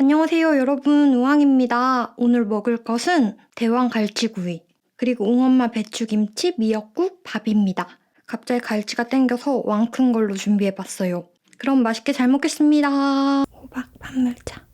안녕하세요, 여러분. 우왕입니다. 오늘 먹을 것은 대왕 갈치구이, 그리고 웅엄마 배추김치, 미역국, 밥입니다. 갑자기 갈치가 땡겨서 왕큰 걸로 준비해봤어요. 그럼 맛있게 잘 먹겠습니다. 호박 판물자.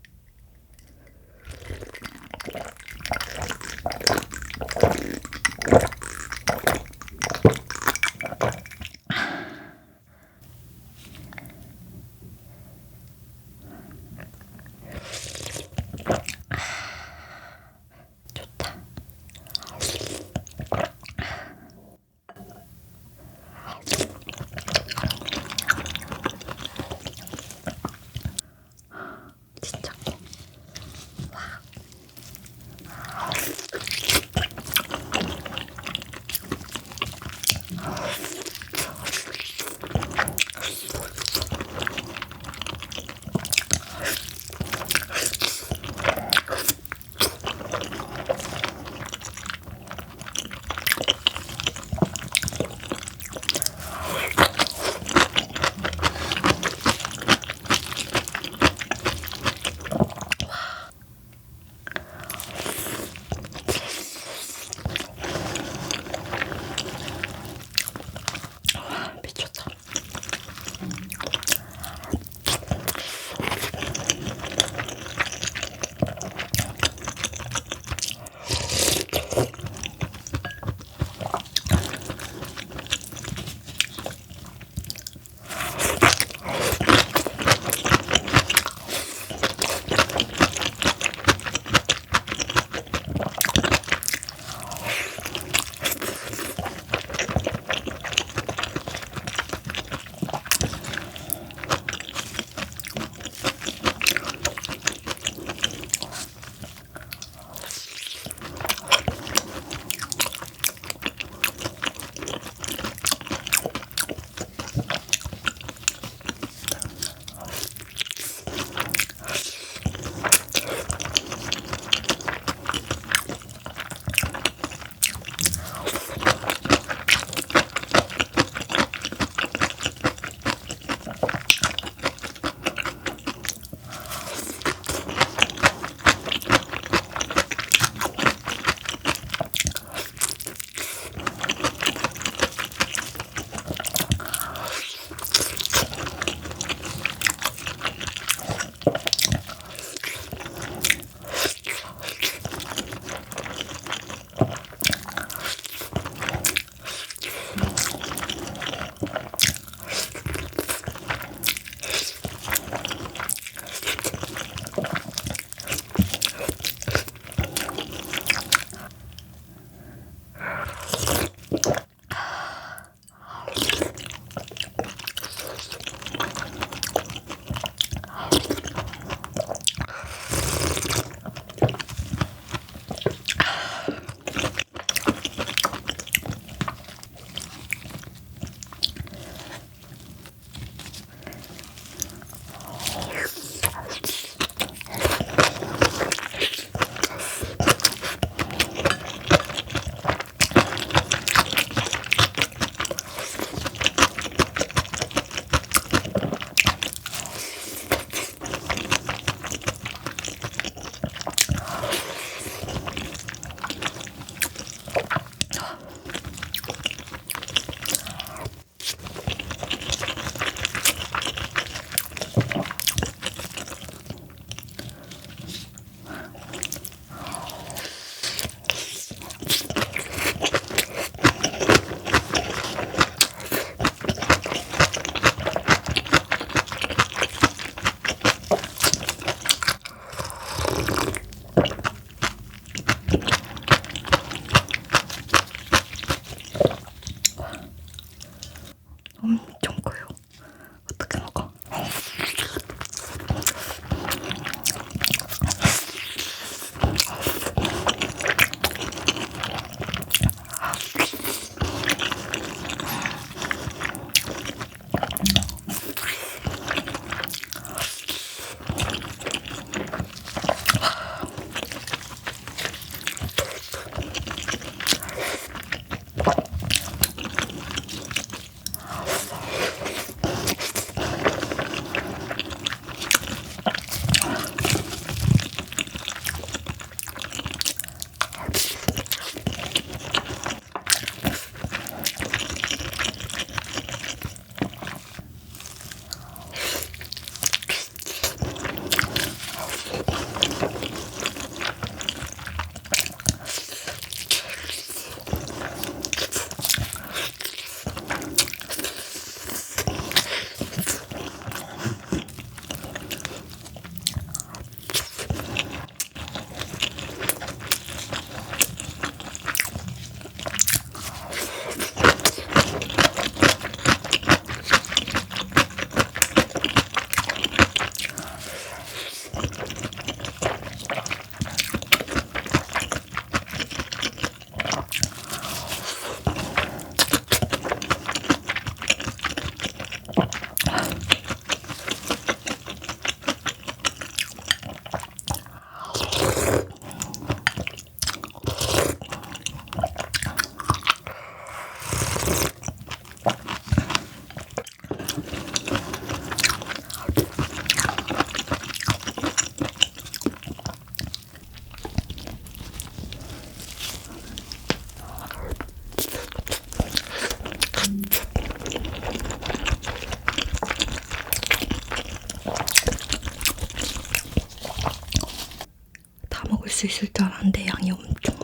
수 있을 줄 알았는데 양이 엄청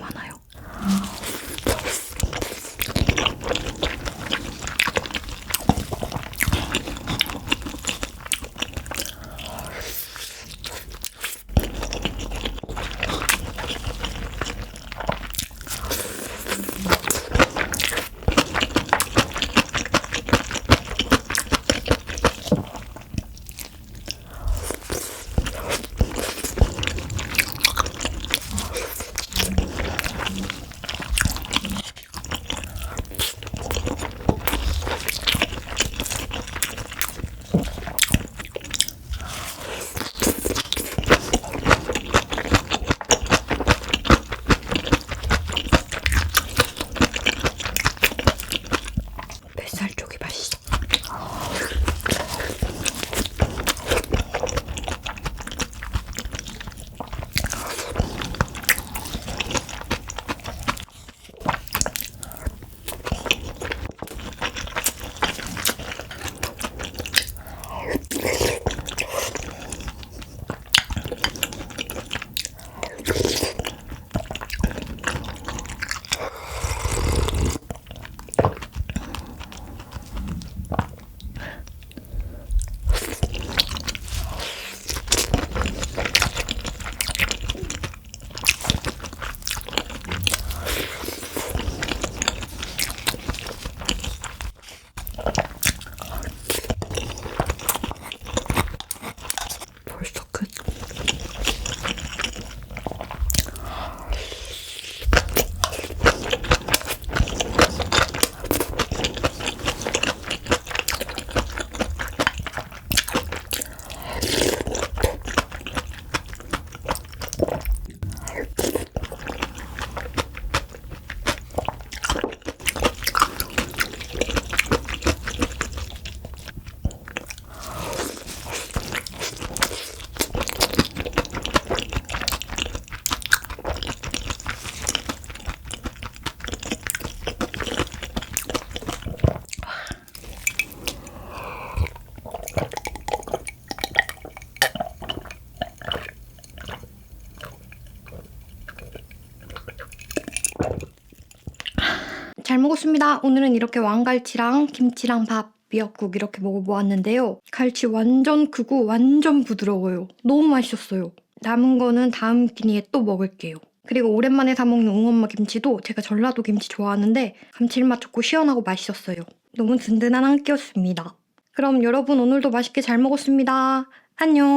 먹었습니다. 오늘은 이렇게 왕갈치랑 김치랑 밥, 미역국 이렇게 먹어보았는데요. 갈치 완전 크고 완전 부드러워요. 너무 맛있었어요. 남은 거는 다음 끼니에 또 먹을게요. 그리고 오랜만에 사 먹는 웅엄마 김치도 제가 전라도 김치 좋아하는데 감칠맛 좋고 시원하고 맛있었어요. 너무 든든한 한 끼였습니다. 그럼 여러분 오늘도 맛있게 잘 먹었습니다. 안녕.